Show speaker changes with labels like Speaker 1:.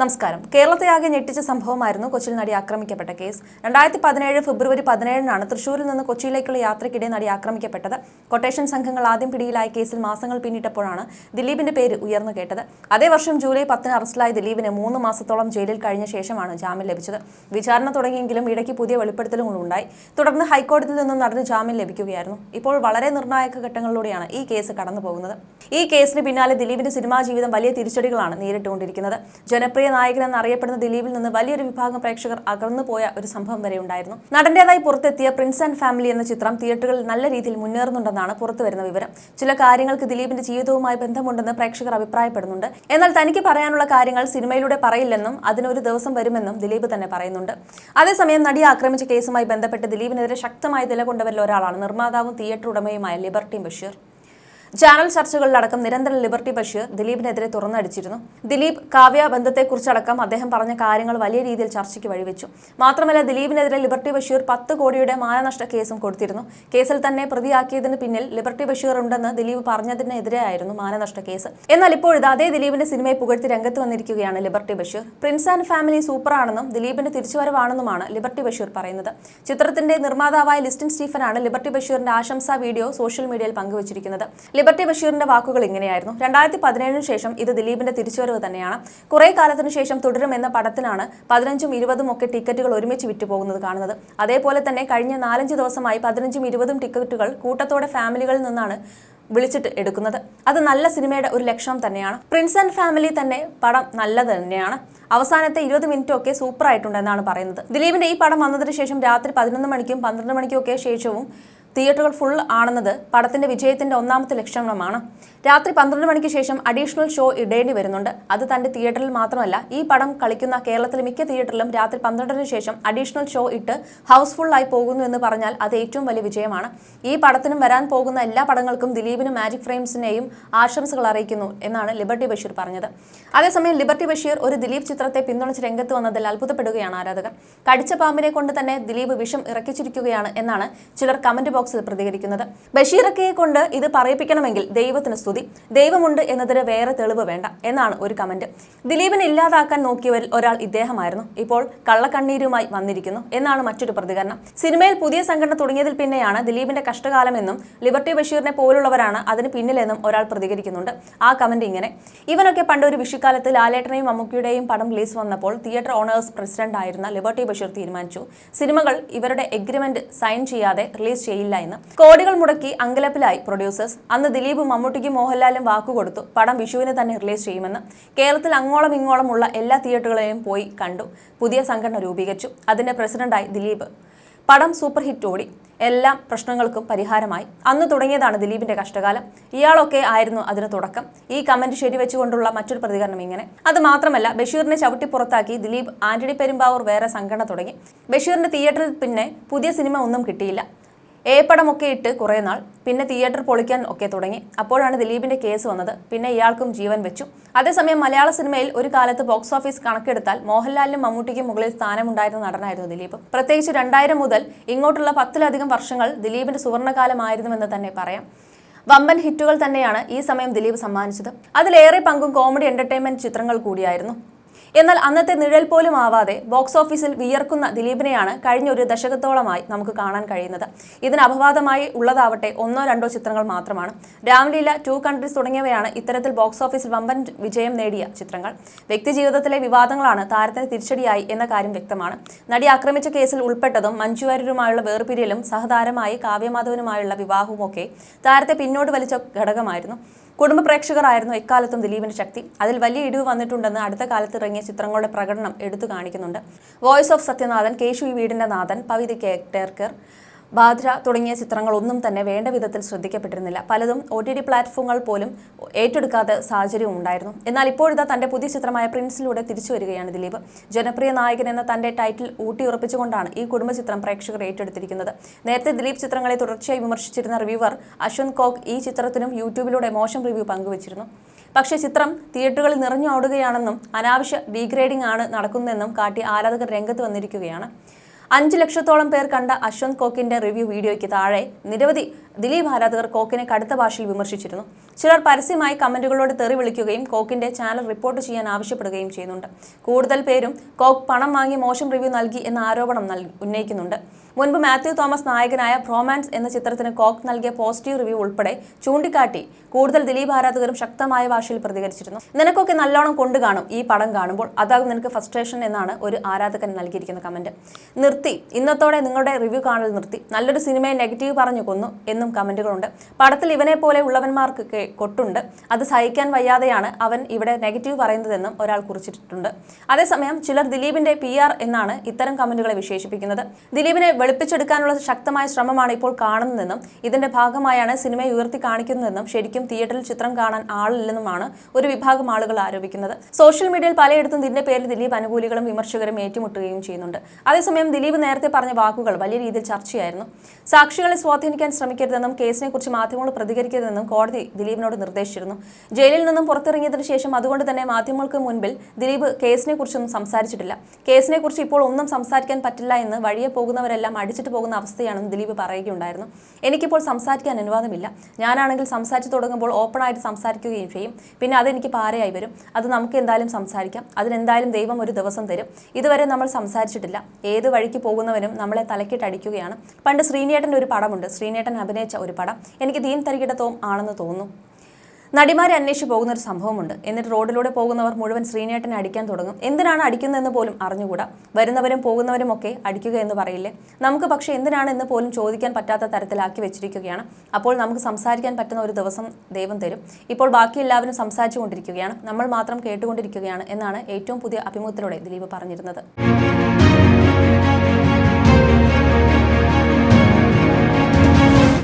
Speaker 1: നമസ്കാരം. കേരളത്തെ ആകെ ഞെട്ടിച്ച സംഭവമായിരുന്നു കൊച്ചിയിൽ നടി ആക്രമിക്കപ്പെട്ട കേസ്. രണ്ടായിരത്തി പതിനേഴ് ഫെബ്രുവരി പതിനേഴിനാണ് തൃശൂരിൽ നിന്ന് കൊച്ചിയിലേക്കുള്ള യാത്രയ്ക്കിടെ നടി ആക്രമിക്കപ്പെട്ടത്. കൊട്ടേഷൻ സംഘങ്ങൾ ആദ്യം പിടിയിലായ കേസിൽ മാസങ്ങൾ പിന്നിട്ടപ്പോഴാണ് ദിലീപിന്റെ പേര് ഉയർന്നു കേട്ടത്. അതേ വർഷം ജൂലൈ പത്തിന് അറസ്റ്റിലായ ദിലീപിന് മൂന്ന് മാസത്തോളം ജയിലിൽ കഴിഞ്ഞ ശേഷമാണ് ജാമ്യം ലഭിച്ചത്. വിചാരണ തുടങ്ങിയെങ്കിലും ഇടയ്ക്ക് പുതിയ വെളിപ്പെടുത്തലുകൾ ഉണ്ടായി. തുടർന്ന് ഹൈക്കോടതിയിൽ നിന്നും നടന്ന് ജാമ്യം ലഭിക്കുകയായിരുന്നു. ഇപ്പോൾ വളരെ നിർണായക ഘട്ടങ്ങളിലൂടെയാണ് ഈ കേസ് കടന്നു പോകുന്നത് ഈ കേസിന് പിന്നാലെ ദിലീപിന്റെ സിനിമാ ജീവിതം വലിയ തിരിച്ചടികളാണ് നേരിട്ടുകൊണ്ടിരിക്കുന്നത്. ജനപ്രിയ നായകൻ എന്നറിയപ്പെടുന്ന ദിലീപിൽ നിന്ന് വലിയൊരു വിഭാഗം പ്രേക്ഷകർ അകന്നുപോയ ഒരു സംഭവം വരെ ഉണ്ടായിരുന്നു. നടന്റേതായി പുറത്തെത്തിയ പ്രിൻസ് ആൻഡ് ഫാമിലി എന്ന ചിത്രം തിയേറ്ററുകളിൽ നല്ല രീതിയിൽ മുന്നേറുന്നുണ്ടെന്നാണ് പുറത്തുവരുന്ന വിവരം. ചില കാര്യങ്ങൾക്ക് ദിലീപിന്റെ ജീവിതവുമായി ബന്ധമുണ്ടെന്ന് പ്രേക്ഷകർ അഭിപ്രായപ്പെടുന്നുണ്ട്. എന്നാൽ തനിക്ക് പറയാനുള്ള കാര്യങ്ങൾ സിനിമയിലൂടെ പറയില്ലെന്നും അതിനൊരു ദിവസം വരുമെന്നും ദിലീപ് തന്നെ പറയുന്നുണ്ട്. അതേസമയം നടിയെ ആക്രമിച്ച കേസുമായി ബന്ധപ്പെട്ട് ദിലീപിനെതിരെ ശക്തമായി നിലകൊണ്ടവരിൽ ഒരാളാണ്. നിർമ്മാതാവും തിയേറ്റർ ഉടമയുമായ ലിബർട്ടി ബഷീർ ചാനൽ ചർച്ചകളിലടക്കം നിരന്തരം ലിബർട്ടി ബഷീർ ദിലീപിനെതിരെ തുറന്നടിച്ചിരുന്നു. ദിലീപ് കാവ്യ ബന്ധത്തെക്കുറിച്ചടക്കം അദ്ദേഹം പറഞ്ഞ കാര്യങ്ങൾ വലിയ രീതിയിൽ ചർച്ചയ്ക്ക് വഴിവെച്ചു. മാത്രമല്ല ദിലീപിനെതിരെ ലിബർട്ടി ബഷീർ പത്ത് കോടിയുടെ മാനനഷ്ട കേസും കൊടുത്തിരുന്നു. കേസിൽ തന്നെ പ്രതിയാക്കിയതിന് പിന്നിൽ ലിബർട്ടി ബഷീർ ഉണ്ടെന്ന് ദിലീപ് പറഞ്ഞതിനെതിരെയായിരുന്നു മാനനഷ്ട കേസ്. എന്നാൽ ഇപ്പോഴിത് അതേ ദിലീപിന്റെ സിനിമയെ പുകഴ്ത്തി രംഗത്ത് വന്നിരിക്കുകയാണ് Liberty Basheer. Prince and Family സൂപ്പറാണെന്നും ദിലീപിന്റെ തിരിച്ചുവരവാണെന്നുമാണ് ലിബർട്ടി ബഷീർ പറയുന്നത്. ചിത്രത്തിന്റെ നിർമ്മാതാവായ ലിസ്റ്റിൻ സ്റ്റീഫനാണ് ലിബർട്ടി ബഷീറിന്റെ ആശംസാ വീഡിയോ സോഷ്യൽ മീഡിയയിൽ പങ്കുവച്ചിരിക്കുന്നത്. ലിബർട്ടി ബഷീറിന്റെ വാക്കുകൾ ഇങ്ങനെയായിരുന്നു. രണ്ടായിരത്തി പതിനേഴിന് ശേഷം ഇത് ദിലീപിന്റെ തിരിച്ചുവരവ് തന്നെയാണ്. കുറെ കാലത്തിന് ശേഷം തുടരും എന്ന പടത്തിനാണ് പതിനഞ്ചും ഇരുപതും ഒക്കെ ടിക്കറ്റുകൾ ഒരുമിച്ച് വിറ്റുപോകുന്നത് കാണുന്നത്. അതേപോലെ തന്നെ കഴിഞ്ഞ നാലഞ്ച് ദിവസമായി പതിനഞ്ചും ഇരുപതും ടിക്കറ്റുകൾ കൂട്ടത്തോടെ ഫാമിലികളിൽ നിന്നാണ് വിളിച്ചിട്ട് എടുക്കുന്നത്. അത് നല്ല സിനിമയുടെ ഒരു ലക്ഷണം തന്നെയാണ്. പ്രിൻസ് ആൻഡ് ഫാമിലി തന്നെ പടം നല്ലത് തന്നെയാണ്. അവസാനത്തെ ഇരുപത് മിനിറ്റ് ഒക്കെ സൂപ്പർ ആയിട്ടുണ്ടെന്നാണ് പറയുന്നത്. ദിലീപിന്റെ ഈ പടം വന്നതിന് ശേഷം രാത്രി പതിനൊന്ന് മണിക്കും പന്ത്രണ്ട് മണിക്കും ഒക്കെ ശേഷവും തിയേറ്ററുകൾ ഫുൾ ആണെന്നത് പടത്തിന്റെ വിജയത്തിന്റെ ഒന്നാമത്തെ ലക്ഷണമാണ്. രാത്രി പന്ത്രണ്ട് മണിക്ക് ശേഷം അഡീഷണൽ ഷോ ഇടേണ്ടി വരുന്നുണ്ട്. അത് തന്റെ തിയേറ്ററിൽ മാത്രമല്ല ഈ പടം കളിക്കുന്ന കേരളത്തിലെ മിക്ക തിയേറ്ററിലും രാത്രി പന്ത്രണ്ടിന് ശേഷം അഡീഷണൽ ഷോ ഇട്ട് ഹൗസ്ഫുൾ ആയി പോകുന്നു എന്ന് പറഞ്ഞാൽ അത് ഏറ്റവും വലിയ വിജയമാണ്. ഈ പടത്തിനും വരാൻ പോകുന്ന എല്ലാ പടങ്ങൾക്കും ദിലീപിനും മാജിക് ഫ്രെയിംസിനെയും ആശംസകൾ അറിയിക്കുന്നു എന്നാണ് ലിബർട്ടി ബഷീർ പറഞ്ഞത്. അതേസമയം ലിബർട്ടി ബഷീർ ഒരു ദിലീപ് ചിത്രത്തെ പിന്തുണച്ച് രംഗത്ത് വന്നതിൽ അത്ഭുതപ്പെടുകയാണ് ആരാധകർ. കടിച്ച പാമ്പിനെ കൊണ്ട് തന്നെ ദിലീപ് വിഷം ഇറക്കിച്ചിരിക്കുകയാണ് എന്നാണ് ചിലർ കമന്റ് ബോക്സിൽ പ്രതികരിക്കുന്നത്. ബഷീറക്കയെ കൊണ്ട് ഇത് പറയിപ്പിക്കണമെങ്കിൽ ദൈവത്തിന് സ്തുതി. ദൈവമുണ്ട് എന്നതിന് വേറെ തെളിവ് വേണ്ട എന്നാണ് ഒരു കമന്റ് ദിലീപിനെ ഇല്ലാതാക്കാൻ നോക്കിയവരിൽ ഒരാൾ ഇദ്ദേഹമായിരുന്നു. ഇപ്പോൾ കള്ളക്കണ്ണീരുമായി വന്നിരിക്കുന്നു എന്നാണ് മറ്റൊരു പ്രതികരണം. സിനിമയിൽ പുതിയ സംഘടന തുടങ്ങിയതിൽ പിന്നെയാണ് ദിലീപിന്റെ കഷ്ടകാലമെന്നും ലിബർട്ടി ബഷീറിനെ പോലുള്ളവരാണ് അതിന് പിന്നിലെന്നും ഒരാൾ പ്രതികരിക്കുന്നുണ്ട്. ആ കമന്റ് ഇങ്ങനെ. ഇവനൊക്കെ പണ്ട് ഒരു വിഷുക്കാലത്ത് ലാലേട്ടനെയും മമ്മൂക്കിയുടെയും പടം റിലീസ് വന്നപ്പോൾ തിയേറ്റർ ഓണേഴ്സ് പ്രസിഡന്റ് ആയിരുന്ന ലിബർട്ടി ബഷീർ തീരുമാനിച്ചു. സിനിമകൾ ഇവരുടെ എഗ്രിമെന്റ് സൈൻ ചെയ്യാതെ റിലീസ് ചെയ്യില്ല എന്ന് കോടികൾ മുടക്കി അങ്കലപ്പിലായി പ്രൊഡ്യൂസേഴ്സ്. അന്ന് ദിലീപും മമ്മൂട്ടിക്കും മോഹൻലാലും വാക്കുകൊടുത്തു പടം വിഷുവിനെ തന്നെ റിലീസ് ചെയ്യുമെന്ന്. കേരളത്തിൽ അങ്ങോളം ഇങ്ങോളം ഉള്ള എല്ലാ തിയേറ്ററുകളെയും പോയി കണ്ടു. പുതിയ സംഘടന രൂപീകരിച്ചു. അതിന്റെ പ്രസിഡന്റായി ദിലീപ്. പടം സൂപ്പർ ഹിറ്റ് ഓടി. എല്ലാ പ്രശ്നങ്ങൾക്കും പരിഹാരമായി. അന്ന് തുടങ്ങിയതാണ് ദിലീപിന്റെ കഷ്ടകാലം. ഇയാളൊക്കെ ആയിരുന്നു അതിന് തുടക്കം. ഈ കമന്റ് ശരിവെച്ചുകൊണ്ടുള്ള മറ്റൊരു പ്രതികരണം ഇങ്ങനെ. അത് മാത്രമല്ല ബഷീറിനെ ചവിട്ടി പുറത്താക്കി ദിലീപ് ആന്റണി പെരുമ്പാവൂർ വേറെ സംഘടന തുടങ്ങി. ബഷീറിന്റെ തിയേറ്ററിൽ പിന്നെ പുതിയ സിനിമ ഒന്നും കിട്ടിയില്ല. ഏപ്പടമൊക്കെ ഇട്ട് കുറേ നാൾ പിന്നെ തിയേറ്റർ പൊളിക്കാൻ ഒക്കെ തുടങ്ങി. അപ്പോഴാണ് ദിലീപിന്റെ കേസ് വന്നത്. പിന്നെ ഇയാൾക്കും ജീവൻ വെച്ചു. അതേസമയം മലയാള സിനിമയിൽ ഒരു കാലത്ത് ബോക്സ് ഓഫീസ് കണക്കെടുത്താൽ മോഹൻലാലിനും മമ്മൂട്ടിക്കും മുകളിൽ സ്ഥാനമുണ്ടായിരുന്ന നടനായിരുന്നു ദിലീപ്. പ്രത്യേകിച്ച് രണ്ടായിരം മുതൽ ഇങ്ങോട്ടുള്ള പത്തിലധികം വർഷങ്ങൾ ദിലീപിന്റെ സുവർണകാലമായിരുന്നുവെന്ന് തന്നെ പറയാം. വമ്പൻ ഹിറ്റുകൾ തന്നെയാണ് ഈ സമയം ദിലീപ് സമ്മാനിച്ചത്. അതിലേറെ പങ്കും കോമഡി എന്റർടൈൻമെന്റ് ചിത്രങ്ങൾ കൂടിയായിരുന്നു. എന്നാൽ അന്നത്തെ നിഴൽ പോലും ആവാതെ ബോക്സ് ഓഫീസിൽ വിയർക്കുന്ന ദിലീപിനെയാണ് കഴിഞ്ഞ ഒരു ദശകത്തോളമായി നമുക്ക് കാണാൻ കഴിയുന്നത്. ഇതിന് അപവാദമായി ഉള്ളതാവട്ടെ ഒന്നോ രണ്ടോ ചിത്രങ്ങൾ മാത്രമാണ്. രാംലീല ടു കൺട്രീസ് തുടങ്ങിയവയാണ് ഇത്തരത്തിൽ ബോക്സ് ഓഫീസിൽ വമ്പൻ വിജയം നേടിയ ചിത്രങ്ങൾ. വ്യക്തിജീവിതത്തിലെ വിവാദങ്ങളാണ് താരത്തിന് തിരിച്ചടിയായി എന്ന കാര്യം വ്യക്തമാണ്. നടി ആക്രമിച്ച കേസിൽ ഉൾപ്പെട്ടതും മഞ്ജുവാര്യരുമായുള്ള വേർപിരിയലും സഹതാരമായി കാവ്യമാധവനുമായുള്ള വിവാഹവും ഒക്കെ താരത്തെ പിന്നോട്ട് വലിച്ച ഘടകമായിരുന്നു. കുടുംബ പ്രേക്ഷകരായിരുന്നു എക്കാലത്തും ദിലീപിന്റെ ശക്തി. അതിൽ വലിയ ഇടിവ് വന്നിട്ടുണ്ടെന്ന് അടുത്ത കാലത്ത് ഇറങ്ങിയ ചിത്രങ്ങളുടെ പ്രകടനം എടുത്തു കാണിക്കുന്നുണ്ട്. വോയിസ് ഓഫ് സത്യനാഥൻ കേശു വീടിന്റെ നാഥൻ പവിത കേട്ടേർക്കർ ബാധ്ര തുടങ്ങിയ ചിത്രങ്ങളൊന്നും തന്നെ വേണ്ട വിധത്തിൽ ശ്രദ്ധിക്കപ്പെട്ടിരുന്നില്ല. പലതും ഒ ടി ടി പ്ലാറ്റ്ഫോമുകൾ പോലും ഏറ്റെടുക്കാത്ത സാഹചര്യവും ഉണ്ടായിരുന്നു. എന്നാൽ ഇപ്പോഴിതാ തന്റെ പുതിയ ചിത്രമായ പ്രിൻസിലൂടെ തിരിച്ചു വരികയാണ് ദിലീപ്. ജനപ്രിയ നായകൻ എന്ന തന്റെ ടൈറ്റിൽ ഊട്ടിയുറപ്പിച്ചുകൊണ്ടാണ് ഈ കുടുംബ ചിത്രം പ്രേക്ഷകർ ഏറ്റെടുത്തിരിക്കുന്നത്. നേരത്തെ ദിലീപ് ചിത്രങ്ങളെ തുടർച്ചയായി വിമർശിച്ചിരുന്ന റിവ്യൂവർ അശ്വന്ത് കോക്ക് ഈ ചിത്രത്തിനും യൂട്യൂബിലൂടെ മോശം റിവ്യൂ പങ്കുവച്ചിരുന്നു. പക്ഷേ ചിത്രം തിയേറ്ററുകളിൽ നിറഞ്ഞോടുകയാണെന്നും അനാവശ്യ ഡീഗ്രേഡിംഗ് ആണ് നടക്കുന്നതെന്നും കാട്ടി ആരാധകർ രംഗത്ത് വന്നിരിക്കുകയാണ്. അഞ്ച് ലക്ഷത്തോളം പേർ കണ്ട അശ്വന്ത് കോക്കിന്റെ റിവ്യൂ വീഡിയോയ്ക്ക് താഴെ നിരവധി ദിലീപ് ആരാധകർ കോക്കിനെ കടുത്ത ഭാഷയിൽ വിമർശിച്ചിരുന്നു. ചിലർ പരസ്യമായി കമന്റുകളോട് തെറി വിളിക്കുകയും കോക്കിന്റെ ചാനൽ റിപ്പോർട്ട് ചെയ്യാൻ ആവശ്യപ്പെടുകയും ചെയ്യുന്നുണ്ട്. കൂടുതൽ പേരും കോക്ക് പണം വാങ്ങി മോശം റിവ്യൂ നൽകി എന്ന ആരോപണം ഉന്നയിക്കുന്നുണ്ട്. മുൻപ് മാത്യു തോമസ് നായകനായ പ്രോമാൻസ് എന്ന ചിത്രത്തിന് കോക്ക് നൽകിയ പോസിറ്റീവ് റിവ്യൂ ഉൾപ്പെടെ ചൂണ്ടിക്കാട്ടി കൂടുതൽ ദിലീപ് ആരാധകരും ശക്തമായ ഭാഷയിൽ പ്രതികരിച്ചിരുന്നു. നിനക്കൊക്കെ നല്ലോണം കൊണ്ടു കാണും ഈ പടം കാണുമ്പോൾ. അതാകും നിനക്ക് ഫസ്ട്രേഷൻ എന്നാണ് ഒരു ആരാധകൻ നൽകിയിരിക്കുന്ന കമന്റ് നിർത്തി. ഇന്നത്തോടെ നിങ്ങളുടെ റിവ്യൂ കാണൽ നിർത്തി. നല്ലൊരു സിനിമയെ നെഗറ്റീവ് പറഞ്ഞു കൊന്നു എന്നും കമന്റുകളുണ്ട് പടത്തിൽ ഇവനെ പോലെ ഉള്ളവന്മാർക്കൊക്കെ കൊട്ടുണ്ട്. അത് സഹിക്കാൻ വയ്യാതെയാണ് അവൻ ഇവിടെ നെഗറ്റീവ് പറയുന്നതെന്നും ഒരാൾ കുറിച്ചിട്ടുണ്ട് അതേസമയം ചിലർ ദിലീപിന്റെ പി എന്നാണ് ഇത്തരം കമന്റുകളെ വിശേഷിപ്പിക്കുന്നത്. ദിലീപിനെ വെളുപ്പിച്ചെടുക്കാനുള്ള ശക്തമായ ശ്രമമാണ് ഇപ്പോൾ കാണുന്നതെന്നും ഇതിന്റെ ഭാഗമായാണ് സിനിമയെ ഉയർത്തി കാണിക്കുന്നതെന്നും ശരിക്കും തിയേറ്ററിൽ ചിത്രം കാണാൻ ആളില്ലെന്നുമാണ് ഒരു വിഭാഗം ആളുകൾ ആരോപിക്കുന്നത്. സോഷ്യൽ മീഡിയയിൽ പലയിടത്തും ഇതിന്റെ പേരിൽ ദിലീപ് അനുകൂലികളും വിമർശകരും ഏറ്റുമുട്ടുകയും ചെയ്യുന്നുണ്ട്. അതേസമയം ദിലീപ് നേരത്തെ പറഞ്ഞ വാക്കുകൾ വലിയ രീതിയിൽ ചർച്ചയായിരുന്നു. സാക്ഷികളെ സ്വാധീനിക്കാൻ ശ്രമിക്കരുതെന്നും കേസിനെക്കുറിച്ച് മാധ്യമങ്ങൾ പ്രതികരിക്കരുതെന്നും കോടതി ദിലീപിനോട് നിർദ്ദേശിച്ചിരുന്നു. ജയിലിൽ നിന്നും പുറത്തിറങ്ങിയതിനു ശേഷം അതുകൊണ്ട് തന്നെ മാധ്യമങ്ങൾക്ക് മുൻപിൽ ദിലീപ് കേസിനെ കുറിച്ചൊന്നും സംസാരിച്ചിട്ടില്ല. കേസിനെക്കുറിച്ച് ഇപ്പോൾ ഒന്നും സംസാരിക്കാൻ പറ്റില്ല എന്ന് വഴിയെ പോകുന്നവരെല്ലാം അടിച്ചിട്ട് പോകുന്ന അവസ്ഥയാണെന്ന് ദിലീപ് പറയുകയുണ്ടായിരുന്നു. എനിക്കിപ്പോൾ സംസാരിക്കാൻ അനുവാദമില്ല. ഞാനാണെങ്കിൽ സംസാരിച്ചു തുടങ്ങുമ്പോൾ ഓപ്പണായിട്ട് സംസാരിക്കുകയും ചെയ്യും. പിന്നെ അതെനിക്ക് പാരയായി വരും. അത് നമുക്ക് എന്തായാലും സംസാരിക്കാം. അതിനെന്തായാലും ദൈവം ഒരു ദിവസം തരും. ഇതുവരെ നമ്മൾ സംസാരിച്ചിട്ടില്ല. ഏത് വഴിക്ക് പോകുന്നവനും നമ്മളെ തലക്കിട്ടടിക്കുകയാണ് പണ്ട് ശ്രീനേട്ടന്റെ ഒരു പടമുണ്ട്. ശ്രീനേട്ടൻ അഭിനയിച്ച ഒരു പടം. എനിക്ക് ദീൻ തരികിടത്തവും ആണെന്ന് തോന്നുന്നു. നടിമാരെ അന്വേഷിച്ച് പോകുന്ന ഒരു സംഭവമുണ്ട്. എന്നിട്ട് റോഡിലൂടെ പോകുന്നവർ മുഴുവൻ ശ്രീനേട്ടനെ അടിക്കാൻ തുടങ്ങും. എന്തിനാണ് അടിക്കുന്നതെന്ന് പോലും അറിഞ്ഞുകൂടാ. വരുന്നവരും പോകുന്നവരും ഒക്കെ അടിക്കുക എന്ന് പറയില്ലേ? നമുക്ക് പക്ഷേ എന്തിനാണ് എന്ന് പോലും ചോദിക്കാൻ പറ്റാത്ത തരത്തിലാക്കി വെച്ചിരിക്കുകയാണ്. അപ്പോൾ നമുക്ക് സംസാരിക്കാൻ പറ്റുന്ന ഒരു ദിവസം ദൈവം തരും. ഇപ്പോൾ ബാക്കി എല്ലാവരും സംസാരിച്ചു കൊണ്ടിരിക്കുകയാണ് നമ്മൾ മാത്രം കേട്ടുകൊണ്ടിരിക്കുകയാണ് എന്നാണ് ഏറ്റവും പുതിയ അഭിമുഖത്തിലൂടെ ദിലീപ് പറഞ്ഞിരുന്നത്.